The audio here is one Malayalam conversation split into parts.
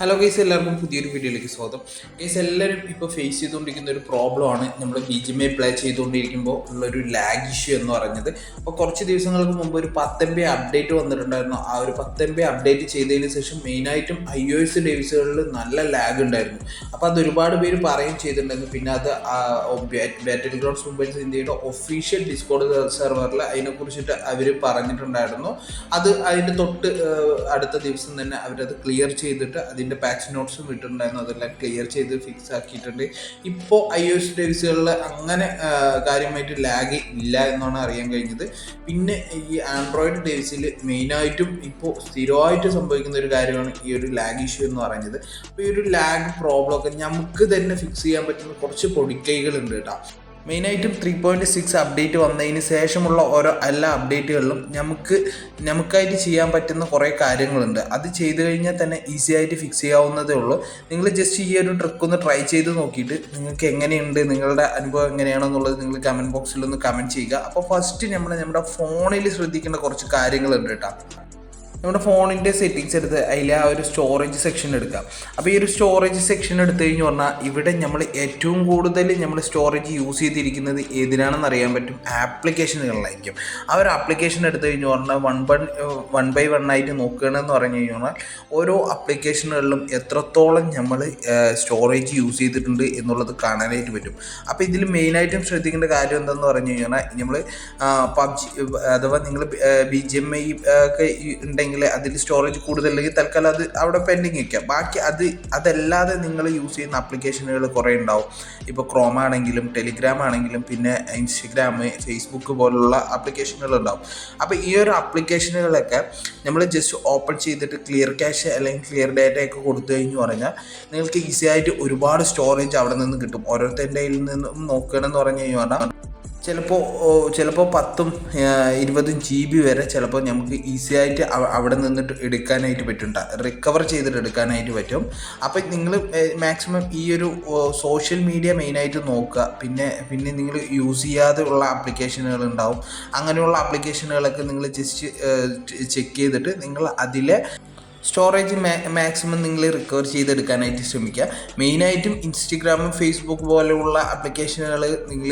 ഹലോ ഗൈസ് എല്ലാവർക്കും പുതിയൊരു വീഡിയോയിലേക്ക് സ്വാഗതം. ഗൈസ് എല്ലാവരും ഇപ്പോൾ ഫേസ് ചെയ്തുകൊണ്ടിരിക്കുന്ന ഒരു പ്രോബ്ലമാണ് നമ്മൾ ബി ജി എം പ്ലേ ചെയ്തുകൊണ്ടിരിക്കുമ്പോൾ ഉള്ളൊരു ലാഗ് ഇഷ്യൂ എന്ന് പറഞ്ഞത് അപ്പോൾ കുറച്ച് ദിവസങ്ങൾക്ക് മുമ്പ് ഒരു പത്തൊമ്പ അപ്ഡേറ്റ് വന്നിട്ടുണ്ടായിരുന്നു. ആ ഒരു പത്തൊമ്പ അപ്ഡേറ്റ് ചെയ്തതിന് ശേഷം മെയിനായിട്ടും ഐ ഒ എസ് ഡേവിസുകളിൽ നല്ല ലാഗ് ഉണ്ടായിരുന്നു. അപ്പോൾ അത് ഒരുപാട് പേര് പറയുകയും ചെയ്തിട്ടുണ്ടായിരുന്നു. പിന്നെ അത് ബാറ്റിൽ ഗ്രൗണ്ട്സ് മൊബൈൽസ് ഇന്ത്യയുടെ ഒഫീഷ്യൽ ഡിസ്കോഡ് സെർവറിൽ അതിനെക്കുറിച്ചിട്ട് അവർ പറഞ്ഞിട്ടുണ്ടായിരുന്നു. അത് അതിന്റെ തൊട്ട് അടുത്ത ദിവസം തന്നെ അവരത് ക്ലിയർ ചെയ്തിട്ട് അതിന്റെ പാച്ച് നോട്ട്സും വിട്ടിട്ടുണ്ടായിരുന്നു അതെല്ലാം ക്ലിയർ ചെയ്ത് ഫിക്സ് ആക്കിയിട്ടുണ്ട്. ഇപ്പോൾ ഐ ഒ എസ് ഡിവൈസുകളിൽ അങ്ങനെ കാര്യമായിട്ട് ലാഗ് ഇല്ല എന്നാണ് അറിയാൻ കഴിഞ്ഞത്. പിന്നെ ഈ ആൻഡ്രോയിഡ് ഡിവൈസിൽ മെയിനായിട്ടും ഇപ്പോൾ സ്ഥിരമായിട്ട് സംഭവിക്കുന്ന ഒരു കാര്യമാണ് ഈ ഒരു ലാഗ് ഇഷ്യൂ എന്ന് പറയുന്നത്. അപ്പോൾ ഈ ഒരു ലാഗ് പ്രോബ്ലം ഒക്കെ നമുക്ക് തന്നെ ഫിക്സ് ചെയ്യാൻ പറ്റുന്ന കുറച്ച് പൊടിക്കൈകളുണ്ട് കേട്ടോ. മെയിനായിട്ടും ത്രീ പോയിന്റ് സിക്സ് അപ്ഡേറ്റ് വന്നതിന് ശേഷമുള്ള ഓരോ എല്ലാ അപ്ഡേറ്റുകളിലും നമുക്ക് നമുക്കായിട്ട് ചെയ്യാൻ പറ്റുന്ന കുറേ കാര്യങ്ങളുണ്ട്. അത് ചെയ്തു കഴിഞ്ഞാൽ തന്നെ ഈസി ആയിട്ട് ഫിക്സ് ചെയ്യാവുന്നതേ ഉള്ളൂ. നിങ്ങൾ ജസ്റ്റ് ഈ ഒരു ട്രിക്ക് ഒന്ന് ട്രൈ ചെയ്ത് നോക്കിയിട്ട് നിങ്ങൾക്ക് എങ്ങനെയുണ്ട് നിങ്ങളുടെ അനുഭവം എങ്ങനെയാണെന്നുള്ളത് നിങ്ങൾ കമന്റ് ബോക്സിൽ ഒന്ന് കമന്റ് ചെയ്യുക. അപ്പോൾ ഫസ്റ്റ് നമ്മൾ നമ്മുടെ ഫോണിൽ ശ്രദ്ധിക്കേണ്ട കുറച്ച് കാര്യങ്ങളുണ്ട് കേട്ടോ. നമ്മുടെ ഫോണിന്റെ സെറ്റിങ്സ് എടുത്ത് അതിൽ ആ ഒരു സ്റ്റോറേജ് സെക്ഷൻ എടുക്കാം അപ്പോൾ ഈ ഒരു സ്റ്റോറേജ് സെക്ഷൻ എടുത്തു കഴിഞ്ഞ് പറഞ്ഞാൽ ഇവിടെ നമ്മൾ ഏറ്റവും കൂടുതൽ നമ്മൾ സ്റ്റോറേജ് യൂസ് ചെയ്തിരിക്കുന്നത് ഏതിനാണെന്ന് അറിയാൻ പറ്റും? ആപ്ലിക്കേഷനുകളിലായിരിക്കും ആ ഒരു ആപ്ലിക്കേഷൻ എടുത്തു കഴിഞ്ഞ് പറഞ്ഞാൽ one one one by one ആയിട്ട് നോക്കുകയാണെന്ന് പറഞ്ഞു കഴിഞ്ഞാൽ ഓരോ ആപ്ലിക്കേഷനുകളിലും എത്രത്തോളം നമ്മൾ സ്റ്റോറേജ് യൂസ് ചെയ്തിട്ടുണ്ട് എന്നുള്ളത് കാണാനായിട്ട് പറ്റും. അപ്പോൾ ഇതിൽ മെയിനായിട്ടും ശ്രദ്ധിക്കേണ്ട കാര്യം എന്താണെന്ന് പറഞ്ഞു കഴിഞ്ഞാൽ നമ്മൾ പബ്ജി അഥവാ നിങ്ങൾ ബി ജി എം ഐ ഒക്കെ ഈ ഉണ്ടെങ്കിൽ അതിൽ സ്റ്റോറേജ് കൂടുതലുണ്ടെങ്കിൽ തൽക്കാലം അത് അവിടെ പെൻഡിങ് വയ്ക്കാം ബാക്കി അത് അതല്ലാതെ നിങ്ങൾ യൂസ് ചെയ്യുന്ന ആപ്ലിക്കേഷനുകൾ കുറേ ഉണ്ടാവും. ഇപ്പോൾ ക്രോം ആണെങ്കിലും ടെലിഗ്രാം ആണെങ്കിലും പിന്നെ ഇൻസ്റ്റഗ്രാം ഫേസ്ബുക്ക് പോലുള്ള ആപ്ലിക്കേഷനുകൾ ഉണ്ടാവും. അപ്പോൾ ഈ ഒരു ആപ്ലിക്കേഷനുകളൊക്കെ നമ്മൾ ജസ്റ്റ് ഓപ്പൺ ചെയ്തിട്ട് ക്ലിയർ ക്യാഷ് അല്ലെങ്കിൽ ക്ലിയർ ഡേറ്റ ഒക്കെ കൊടുത്തു കഴിഞ്ഞു പറഞ്ഞാൽ നിങ്ങൾക്ക് ഈസി ആയിട്ട് ഒരുപാട് സ്റ്റോറേജ് അവിടെ നിന്ന് കിട്ടും. ഓരോരുത്തരുടെ നിന്നും നോക്കുകയാണെന്ന് പറഞ്ഞു കഴിഞ്ഞാൽ ചിലപ്പോൾ ചിലപ്പോൾ പത്തും ഇരുപതും ജി ബി വരെ ചിലപ്പോൾ നമുക്ക് ഈസി ആയിട്ട് അവ- അവിടെ നിന്നിട്ട് എടുക്കാനായിട്ട് പറ്റും റിക്കവർ ചെയ്തിട്ട് എടുക്കാനായിട്ട് പറ്റും. അപ്പം നിങ്ങൾ മാക്സിമം ഈ ഒരു സോഷ്യൽ മീഡിയ മെയിനായിട്ട് നോക്കുക. പിന്നെ പിന്നെ നിങ്ങൾ യൂസ് ചെയ്യാതെ ഉള്ള ആപ്ലിക്കേഷനുകൾ ഉണ്ടാവും. അങ്ങനെയുള്ള ആപ്ലിക്കേഷനുകളൊക്കെ നിങ്ങൾ ജസ്റ്റ് ചെക്ക് ചെയ്തിട്ട് നിങ്ങൾ അതിലെ സ്റ്റോറേജ് മാക്സിമം നിങ്ങൾ റിക്കവർ ചെയ്തെടുക്കാനായിട്ട് ശ്രമിക്കുക. മെയിനായിട്ടും ഇൻസ്റ്റഗ്രാമും ഫേസ്ബുക്ക് പോലെയുള്ള ആപ്ലിക്കേഷനുകൾ നിങ്ങൾ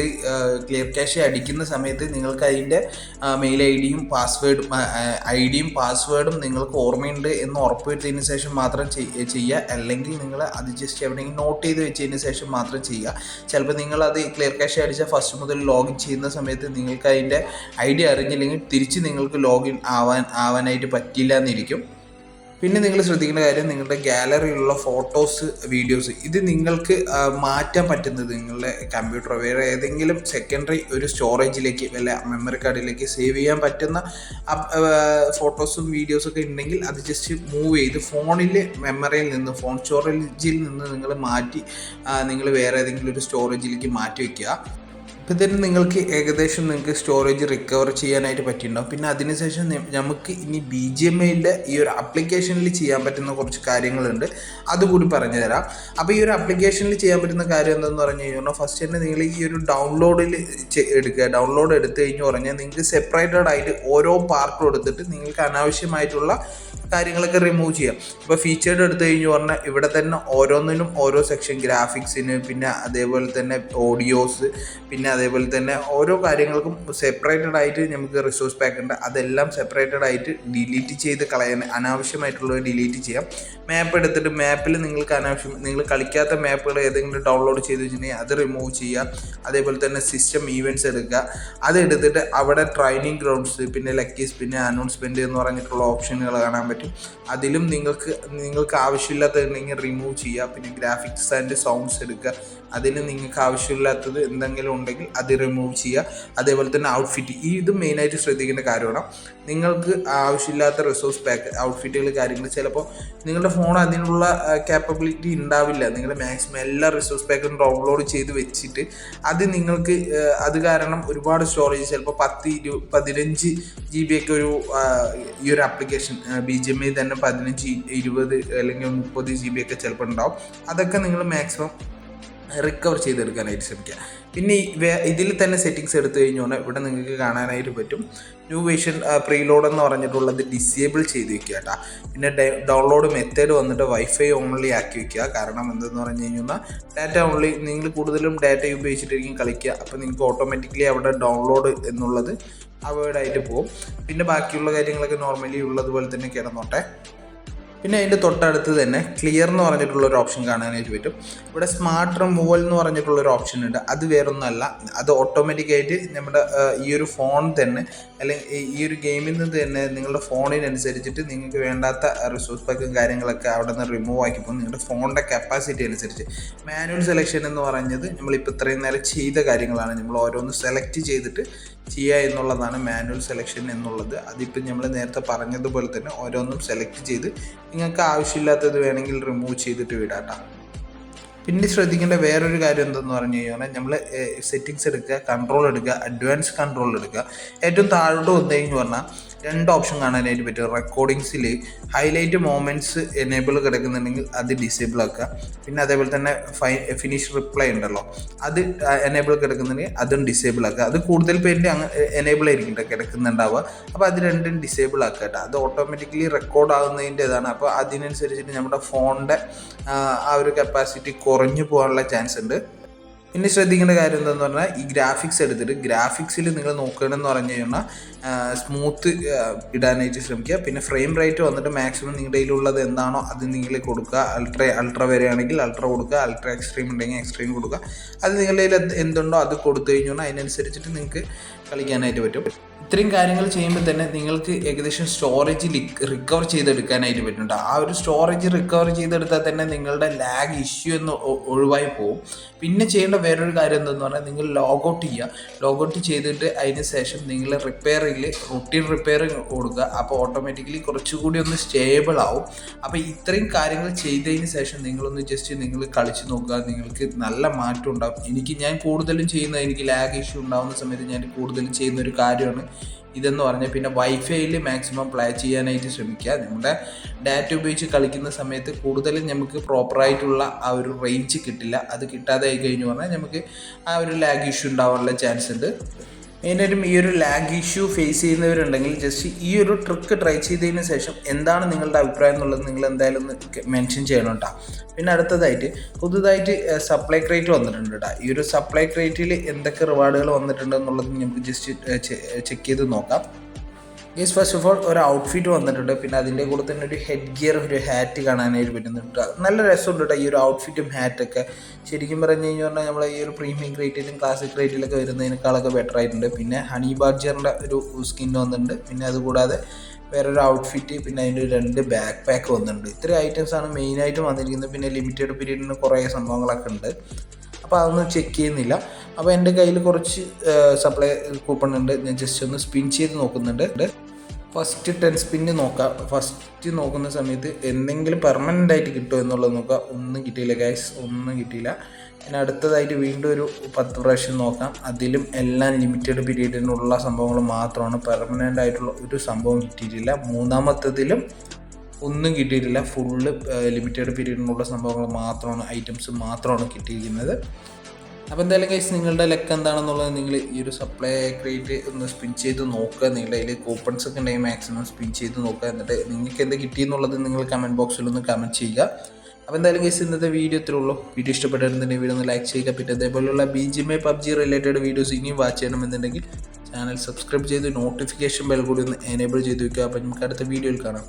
ക്ലിയർ ക്യാഷ് അടിക്കുന്ന സമയത്ത് നിങ്ങൾക്ക് അതിന്റെ മെയിൽ ഐ ഡിയും പാസ്വേഡും ഐ ഡിയും പാസ്വേഡും നിങ്ങൾക്ക് ഓർമ്മയുണ്ട് എന്ന് ഉറപ്പുവരുത്തിയതിന് ശേഷം മാത്രം ചെയ്യുക. അല്ലെങ്കിൽ നിങ്ങൾ അത് ജസ്റ്റ് എവിടെയെങ്കിലും നോട്ട് ചെയ്ത് വെച്ചതിന് ശേഷം മാത്രം ചെയ്യുക. ചിലപ്പോൾ നിങ്ങൾ അത് ക്ലിയർ ക്യാഷ് അടിച്ച ഫസ്റ്റ് മുതൽ ലോഗിൻ ചെയ്യുന്ന സമയത്ത് നിങ്ങൾക്ക് അതിന്റെ ഐ ഡി അറിഞ്ഞില്ലെങ്കിൽ തിരിച്ച് നിങ്ങൾക്ക് ലോഗിൻ ആവാൻ ആവാനായിട്ട് പറ്റില്ല എന്നിരിക്കും പിന്നെ നിങ്ങൾ ശ്രദ്ധിക്കേണ്ട കാര്യം നിങ്ങളുടെ ഗാലറിയിലുള്ള ഫോട്ടോസ് വീഡിയോസ് ഇത് നിങ്ങൾക്ക് മാറ്റാൻ പറ്റുന്നത് നിങ്ങളുടെ കമ്പ്യൂട്ടർ വേറെ ഏതെങ്കിലും സെക്കൻഡറി ഒരു സ്റ്റോറേജിലേക്ക് വല്ല മെമ്മറി കാർഡിലേക്ക് സേവ് ചെയ്യാൻ പറ്റുന്ന ഫോട്ടോസും വീഡിയോസും ഒക്കെ ഉണ്ടെങ്കിൽ അത് ജസ്റ്റ് മൂവ് ചെയ്ത് ഫോണിൽ മെമ്മറിയിൽ നിന്ന് ഫോൺ സ്റ്റോറേജിൽ നിന്ന് നിങ്ങൾ മാറ്റി നിങ്ങൾ വേറെ ഏതെങ്കിലും ഒരു സ്റ്റോറേജിലേക്ക് മാറ്റി വയ്ക്കുക അപ്പോൾ ഇതിന് നിങ്ങൾക്ക് ഏകദേശം നിങ്ങൾക്ക് സ്റ്റോറേജ് റിക്കവർ ചെയ്യാനായിട്ട് പറ്റിയിട്ടുണ്ടാവും. പിന്നെ അതിനുശേഷം നമുക്ക് ഇനി ബി ജി എം ഐന്റെ ഈ ഒരു ആപ്ലിക്കേഷനിൽ ചെയ്യാൻ പറ്റുന്ന കുറച്ച് കാര്യങ്ങളുണ്ട്. അതുകൂടി പറഞ്ഞു തരാം. അപ്പോൾ ഈ ഒരു ആപ്ലിക്കേഷനിൽ ചെയ്യാൻ പറ്റുന്ന കാര്യം എന്താണെന്ന് പറഞ്ഞു കഴിഞ്ഞാൽ ഫസ്റ്റ് തന്നെ നിങ്ങൾ ഈ ഒരു ഡൗൺലോഡിൽ എടുക്കുക. ഡൗൺലോഡ് എടുത്തു കഴിഞ്ഞ് പറഞ്ഞാൽ നിങ്ങൾക്ക് സെപ്പറേറ്റഡ് ആയിട്ട് ഓരോ പാർട്ടും എടുത്തിട്ട് നിങ്ങൾക്ക് അനാവശ്യമായിട്ടുള്ള കാര്യങ്ങളൊക്കെ റിമൂവ് ചെയ്യാം. ഇപ്പോൾ ഫീച്ചേർഡ് എടുത്തു കഴിഞ്ഞ് പറഞ്ഞാൽ ഇവിടെ തന്നെ ഓരോന്നിനും ഓരോ സെക്ഷൻ ഗ്രാഫിക്സിന് പിന്നെ അതേപോലെ തന്നെ ഓഡിയോസ് പിന്നെ അതേപോലെ തന്നെ ഓരോ കാര്യങ്ങൾക്കും സെപ്പറേറ്റഡ് ആയിട്ട് നമുക്ക് റിസോഴ്സ് പാക്ക് ഉണ്ട്. അതെല്ലാം സെപ്പറേറ്റഡ് ആയിട്ട് ഡിലീറ്റ് ചെയ്ത് കളയാൻ അനാവശ്യമായിട്ടുള്ളത് ഡിലീറ്റ് ചെയ്യാം. മാപ്പ് എടുത്തിട്ട് മാപ്പിൽ നിങ്ങൾക്ക് അനാവശ്യം നിങ്ങൾ കളിക്കാത്ത മാപ്പുകൾ ഏതെങ്കിലും ഡൗൺലോഡ് ചെയ്ത് വെച്ചിട്ടുണ്ടെങ്കിൽ അത് റിമൂവ് ചെയ്യുക. അതേപോലെ തന്നെ സിസ്റ്റം ഈവന്റ്സ് എടുക്കുക. അതെടുത്തിട്ട് അവിടെ ട്രെയിനിങ് ഗ്രൗണ്ട്സ് പിന്നെ ലക്കീസ് പിന്നെ അനൗൺസ്മെന്റ് എന്ന് പറഞ്ഞിട്ടുള്ള ഓപ്ഷനുകൾ കാണാൻ പറ്റും. അതിലും നിങ്ങൾക്ക് നിങ്ങൾക്ക് ആവശ്യമില്ലാത്തതുണ്ടെങ്കിൽ റിമൂവ് ചെയ്യുക. പിന്നെ ഗ്രാഫിക്സ് ആൻഡ് സൗണ്ട്സ് എടുക്കുക. അതിന് നിങ്ങൾക്ക് ആവശ്യമില്ലാത്തത് എന്തെങ്കിലും ഉണ്ടെങ്കിൽ അത് റിമൂവ് ചെയ്യുക. അതേപോലെ തന്നെ ഔട്ട്ഫിറ്റ് ഈ ഇത് മെയിനായിട്ട് ശ്രദ്ധിക്കേണ്ട കാര്യമാണ്. നിങ്ങൾക്ക് ആവശ്യമില്ലാത്ത റിസോഴ്സ് പാക്ക് ഔട്ട്ഫിറ്റുകൾ കാര്യങ്ങൾ ചിലപ്പോൾ നിങ്ങളുടെ ഫോൺ അതിനുള്ള ക്യാപ്പബിലിറ്റി ഉണ്ടാവില്ല. നിങ്ങൾ മാക്സിമം എല്ലാ റിസോഴ്സ് പാക്കും ഡൗൺലോഡ് ചെയ്ത് വെച്ചിട്ട് അത് നിങ്ങൾക്ക് അത് കാരണം ഒരുപാട് സ്റ്റോറേജ് ചിലപ്പോൾ പത്ത് ഇരു പതിനഞ്ച് ജി ബി ഒക്കെ ഒരു ഈ ഒരു application B G M I തന്നെ പതിനഞ്ച് ഇരുപത് അല്ലെങ്കിൽ മുപ്പത് ജി ബി ഒക്കെ ചിലപ്പോൾ ഉണ്ടാവും. അതൊക്കെ നിങ്ങൾ മാക്സിമം റിക്കവർ ചെയ്തെടുക്കാനായിട്ട് ശ്രമിക്കുക. പിന്നെ ഇതിൽ തന്നെ സെറ്റിങ്സ് എടുത്തു കഴിഞ്ഞാൽ ഇവിടെ നിങ്ങൾക്ക് കാണാനായിട്ട് പറ്റും. ന്യൂ വേഷൻ പ്രീലോഡ് എന്ന് പറഞ്ഞിട്ടുള്ളത് ഡിസേബിൾ ചെയ്ത് വെക്കുക കേട്ടോ. പിന്നെ ഡൗൺലോഡ് മെത്തേഡ് വന്നിട്ട് വൈഫൈ ഓൺലി ആക്കി വെക്കുക. കാരണം എന്തെന്ന് പറഞ്ഞു കഴിഞ്ഞാൽ ഡാറ്റ ഓൺലി നിങ്ങൾ കൂടുതലും ഡാറ്റ ഉപയോഗിച്ചിട്ടായിരിക്കും കളിക്കുക. അപ്പോൾ നിങ്ങൾക്ക് ഓട്ടോമാറ്റിക്കലി അവിടെ ഡൗൺലോഡ് എന്നുള്ളത് അവോയ്ഡ് ആയിട്ട് പോകും. പിന്നെ ബാക്കിയുള്ള കാര്യങ്ങളൊക്കെ നോർമലി ഉള്ളതുപോലെ തന്നെ കിടന്നോട്ടെ. പിന്നെ അതിന്റെ തൊട്ടടുത്ത് തന്നെ ക്ലിയർ എന്ന് പറഞ്ഞിട്ടുള്ള ഒരു ഓപ്ഷൻ കാണാനായിട്ട് പറ്റും. ഇവിടെ സ്മാർട്ട് റിമൂവൽ എന്ന് പറഞ്ഞിട്ടുള്ള ഒരു ഓപ്ഷൻ ഉണ്ട്. അത് വേറൊന്നുമല്ല. അത് ഓട്ടോമാറ്റിക്കായിട്ട് നമ്മുടെ ഈ ഒരു ഫോൺ തന്നെ അല്ലെങ്കിൽ ഈ- ഒരു ഗെയിമിൽ നിന്ന് തന്നെ നിങ്ങളുടെ ഫോണിനനുസരിച്ചിട്ട് നിങ്ങൾക്ക് വേണ്ടാത്ത റിസോഴ്സ് പാക്കും കാര്യങ്ങളൊക്കെ അവിടെ നിന്ന് റിമൂവ് ആക്കി പോകും. നിങ്ങളുടെ ഫോണിന്റെ കപ്പാസിറ്റി അനുസരിച്ച്. മാനുവൽ സെലക്ഷൻ എന്ന് പറഞ്ഞത് നമ്മളിപ്പോൾ ഇത്രയും നേരം ചെയ്ത കാര്യങ്ങളാണ്. നമ്മൾ ഓരോന്ന് സെലക്ട് ചെയ്തിട്ട് ചെയ്യുക എന്നുള്ളതാണ് മാനുവൽ സെലക്ഷൻ എന്നുള്ളത്. അതിപ്പോൾ നമ്മൾ നേരത്തെ പറഞ്ഞതുപോലെ തന്നെ ഓരോന്നും സെലക്ട് ചെയ്ത് നിങ്ങൾക്ക് ആവശ്യമില്ലാത്തത് വേണമെങ്കിൽ റിമൂവ് ചെയ്തിട്ട് വിടാം പിന്നെ ശ്രദ്ധിക്കേണ്ട വേറൊരു കാര്യം എന്തെന്ന് പറഞ്ഞു കഴിഞ്ഞാൽ നമ്മൾ സെറ്റിങ്സ് എടുക്കുക കൺട്രോൾ എടുക്കുക അഡ്വാൻസ് കൺട്രോൾ എടുക്കുക. ഏറ്റവും താഴോട്ട് വന്നു കഴിഞ്ഞ് പറഞ്ഞാൽ രണ്ട് ഓപ്ഷൻ കാണാനായിട്ട് പറ്റും റെക്കോർഡിങ്സിൽ ഹൈലൈറ്റ് മോമെന്റ്സ് എനേബിൾ കിടക്കുന്നുണ്ടെങ്കിൽ അത് ഡിസേബിൾ ആക്കുക. പിന്നെ അതേപോലെ തന്നെ ഫൈ ഫിനിഷ് റിപ്ലൈ ഉണ്ടല്ലോ അത് എനേബിൾ കിടക്കുന്നുണ്ടെങ്കിൽ അതും ഡിസേബിൾ ആക്കുക. അത് കൂടുതൽ പേരിന്റെ അങ്ങ് എനേബിൾ ആയിരിക്കും കിടക്കുന്നുണ്ടാവുക. അപ്പോൾ അത് രണ്ടും ഡിസേബിൾ ആക്കുക കേട്ടോ. അത് ഓട്ടോമാറ്റിക്കലി റെക്കോർഡ് ആകുന്നതിന്റെതാണ് അപ്പോൾ അതിനനുസരിച്ചിട്ട് നമ്മുടെ ഫോണിന്റെ ആ ഒരു കപ്പാസിറ്റി കുറഞ്ഞു പോകാനുള്ള ചാൻസ് ഉണ്ട്. പിന്നെ ശ്രദ്ധിക്കേണ്ട കാര്യം എന്താണെന്ന് പറഞ്ഞാൽ ഈ ഗ്രാഫിക്സ് എടുത്തിട്ട് ഗ്രാഫിക്സിൽ നിങ്ങൾ നോക്കണമെന്ന് പറഞ്ഞു കഴിഞ്ഞാൽ സ്മൂത്ത് ഇടാനായിട്ട് ശ്രമിക്കുക. പിന്നെ ഫ്രെയിം റേറ്റ് വന്നിട്ട് മാക്സിമം നിങ്ങളുടെ കയ്യിലുള്ളത് എന്താണോ അത് നിങ്ങൾ കൊടുക്കുക. അൾട്ര അൾട്ര വരികയാണെങ്കിൽ അൾട്ര കൊടുക്കുക. അൾട്ര എക്സ്ട്രീം ഉണ്ടെങ്കിൽ എക്സ്ട്രീം കൊടുക്കുക. അത് നിങ്ങളുടെ കയ്യിൽ എന്തുണ്ടോ അത് കൊടുത്തു കഴിഞ്ഞാൽ അതിനനുസരിച്ചിട്ട് നിങ്ങൾക്ക് കളിക്കാനായിട്ട് പറ്റും. ഇത്രയും കാര്യങ്ങൾ ചെയ്യുമ്പോൾ തന്നെ നിങ്ങൾക്ക് ഏകദേശം സ്റ്റോറേജ് റിക്കവർ ചെയ്തെടുക്കാനായിട്ട് പറ്റുന്നുണ്ട്. ആ ഒരു സ്റ്റോറേജ് റിക്കവർ ചെയ്തെടുത്താൽ തന്നെ നിങ്ങളുടെ ലാഗ് ഇഷ്യൂ എന്ന് ഒഴിവായി പോകും പിന്നെ ചെയ്യേണ്ട വേറൊരു കാര്യം എന്തെന്ന് പറഞ്ഞാൽ നിങ്ങൾ ലോഗൗട്ട് ചെയ്യുക. ലോഗൗട്ട് ചെയ്തിട്ട് അതിന് ശേഷം നിങ്ങൾ റിപ്പയറിൽ റുട്ടീൻ റിപ്പയറിങ് കൊടുക്കുക. അപ്പോൾ ഓട്ടോമാറ്റിക്കലി കുറച്ചുകൂടി ഒന്ന് സ്റ്റേബിൾ ആവും. അപ്പോൾ ഇത്രയും കാര്യങ്ങൾ ചെയ്തതിന് ശേഷം നിങ്ങളൊന്ന് ജസ്റ്റ് നിങ്ങൾ കളിച്ച് നോക്കുക. നിങ്ങൾക്ക് നല്ല മാറ്റം ഉണ്ടാകും എനിക്ക് ഞാൻ കൂടുതലും ചെയ്യുന്ന എനിക്ക് ലാഗ് ഇഷ്യൂ ഉണ്ടാകുന്ന സമയത്ത് ഞാൻ കൂടുതലും ചെയ്യുന്ന ഒരു കാര്യമാണ് ഇതെന്ന് പറഞ്ഞാൽ പിന്നെ വൈഫൈയിൽ മാക്സിമം പ്ലേ ചെയ്യാനായിട്ട് ശ്രമിക്കുക. നമ്മുടെ ഡാറ്റ ഉപയോഗിച്ച് കളിക്കുന്ന സമയത്ത് കൂടുതലും നമുക്ക് പ്രോപ്പറായിട്ടുള്ള ആ ഒരു റേഞ്ച് കിട്ടില്ല. അത് കിട്ടാതെ ആയി കഴിഞ്ഞു പറഞ്ഞാൽ നമുക്ക് ആ ഒരു ലാഗ് ഇഷ്യൂ ഉണ്ടാവാനുള്ള ചാൻസ് ഉണ്ട്. മെയിനായിട്ടും ഈ ഒരു ലാഗ് ഇഷ്യൂ ഫേസ് ചെയ്യുന്നവരുണ്ടെങ്കിൽ ജസ്റ്റ് ഈ ഒരു ട്രിക്ക് ട്രൈ ചെയ്തതിന് ശേഷം എന്താണ് നിങ്ങളുടെ അഭിപ്രായം എന്നുള്ളത് നിങ്ങൾ എന്തായാലും ഒന്ന് മെൻഷൻ ചെയ്യണം കേട്ടോ പിന്നെ അടുത്തതായിട്ട് പുതുതായിട്ട് സപ്ലൈ ക്രേറ്റ് വന്നിട്ടുണ്ട് കേട്ടോ ഈ ഒരു സപ്ലൈ ക്രേറ്റിൽ എന്തൊക്കെ റിവാർഡുകൾ വന്നിട്ടുണ്ട് എന്നുള്ളത് നമുക്ക് ജസ്റ്റ് ചെക്ക് ചെയ്ത് നോക്കാം. ഗീസ് ഫസ്റ്റ് ഓഫ് ഓൾ ഒരു ഔട്ട്ഫിറ്റ് വന്നിട്ടുണ്ട്. പിന്നെ അതിന്റെ കൂടെ തന്നെ ഒരു ഹെഡ് ഗിയർ ഒരു ഹാറ്റ് കാണാനായിട്ട് പറ്റുന്നുണ്ട് നല്ല രസമുണ്ട് കേട്ടോ ഈ ഒരു ഔട്ട്ഫിറ്റും ഹാറ്റൊക്കെ ശരിക്കും പറഞ്ഞു കഴിഞ്ഞാൽ നമ്മൾ ഈ ഒരു പ്രീമിയം ക്രേറ്റിലും ക്ലാസിക് ക്രേറ്റിലൊക്കെ വരുന്നതിനേക്കാളൊക്കെ ബെറ്റർ ആയിട്ടുണ്ട്. പിന്നെ ഹണി ബാർജറിന്റെ ഒരു സ്കിൻ വന്നിട്ടുണ്ട്. പിന്നെ അതുകൂടാതെ വേറൊരു ഔട്ട്ഫിറ്റ് പിന്നെ അതിന്റെ രണ്ട് ബാക്ക് പാക്ക് വന്നിട്ടുണ്ട്. ഇത്രയും ഐറ്റംസ് ആണ് മെയിനായിട്ട് വന്നിരിക്കുന്നത്. പിന്നെ ലിമിറ്റഡ് പീരീഡിന് കുറേ സംഭവങ്ങളൊക്കെ ഉണ്ട്. അപ്പോൾ അതൊന്നും ചെക്ക് ചെയ്യുന്നില്ല. അപ്പോൾ എന്റെ കയ്യിൽ കുറച്ച് സപ്ലൈ കൂപ്പൺ ഉണ്ട്. ഞാൻ ജസ്റ്റ് ഒന്ന് സ്പിൻ ചെയ്ത് നോക്കുന്നുണ്ട്. ഫസ്റ്റ് ടെൻ സ്പിന്ന് നോക്കാം. ഫസ്റ്റ് നോക്കുന്ന സമയത്ത് എന്തെങ്കിലും പെർമനന്റ് ആയിട്ട് കിട്ടുമോ എന്നുള്ളത് നോക്കാം. ഒന്നും കിട്ടിയില്ല ഗൈസ് ഒന്നും കിട്ടിയില്ല. പിന്നെ അടുത്തതായിട്ട് വീണ്ടും ഒരു പത്ത് പ്രാവശ്യം നോക്കാം. അതിലും എല്ലാം ലിമിറ്റഡ് പീരീഡിനുള്ള സംഭവങ്ങൾ മാത്രമാണ് പെർമനന്റ് ആയിട്ടുള്ള ഒരു സംഭവം കിട്ടിയിട്ടില്ല. മൂന്നാമത്തതിലും ഒന്നും കിട്ടിയിട്ടില്ല. ഫുള്ള് ലിമിറ്റഡ് പീരീഡിനുള്ള സംഭവങ്ങൾ മാത്രമാണ് ഐറ്റംസ് മാത്രമാണ് കിട്ടിയിരിക്കുന്നത്. അപ്പോൾ എന്തായാലും കേസ് നിങ്ങളുടെ ലെക്ക് എന്താണെന്നുള്ളത് നിങ്ങൾ ഈ ഒരു സപ്ലൈ ക്രിയേറ്റ് ഒന്ന് സ്പിൻ ചെയ്ത് നോക്കുക. നിങ്ങളുടെ അതിൽ കൂപ്പൺസ് ഒക്കെ ഉണ്ടെങ്കിൽ മാക്സിമം സ്പിൻ ചെയ്ത് നോക്കുക. എന്നിട്ട് നിങ്ങൾക്ക് എന്ത് കിട്ടിയെന്നുള്ളത് നിങ്ങൾ കമന്റ് ബോക്സിൽ ഒന്ന് കമന്റ് ചെയ്യുക. അപ്പോൾ എന്തായാലും കേസ് ഇന്നത്തെ വീഡിയോ ഇത്രേ ഉള്ളൂ. വീഡിയോ ഇഷ്ടപ്പെട്ടിരുന്നുണ്ടെങ്കിൽ വീഡിയോ ഒന്ന് ലൈക്ക് ചെയ്യുക. പിന്നെ അതേപോലെയുള്ള B G M PUBG related videos ഇനിയും വാച്ച് ചെയ്യണമെന്നുണ്ടെങ്കിൽ ചാനൽ സബ്സ്ക്രൈബ് ചെയ്ത് നോട്ടിഫിക്കേഷൻ ബെൽ കൂടി ഒന്ന് എനേബിൾ ചെയ്ത് വയ്ക്കുക അപ്പോൾ നമുക്ക് അടുത്ത വീഡിയോയിൽ കാണാം.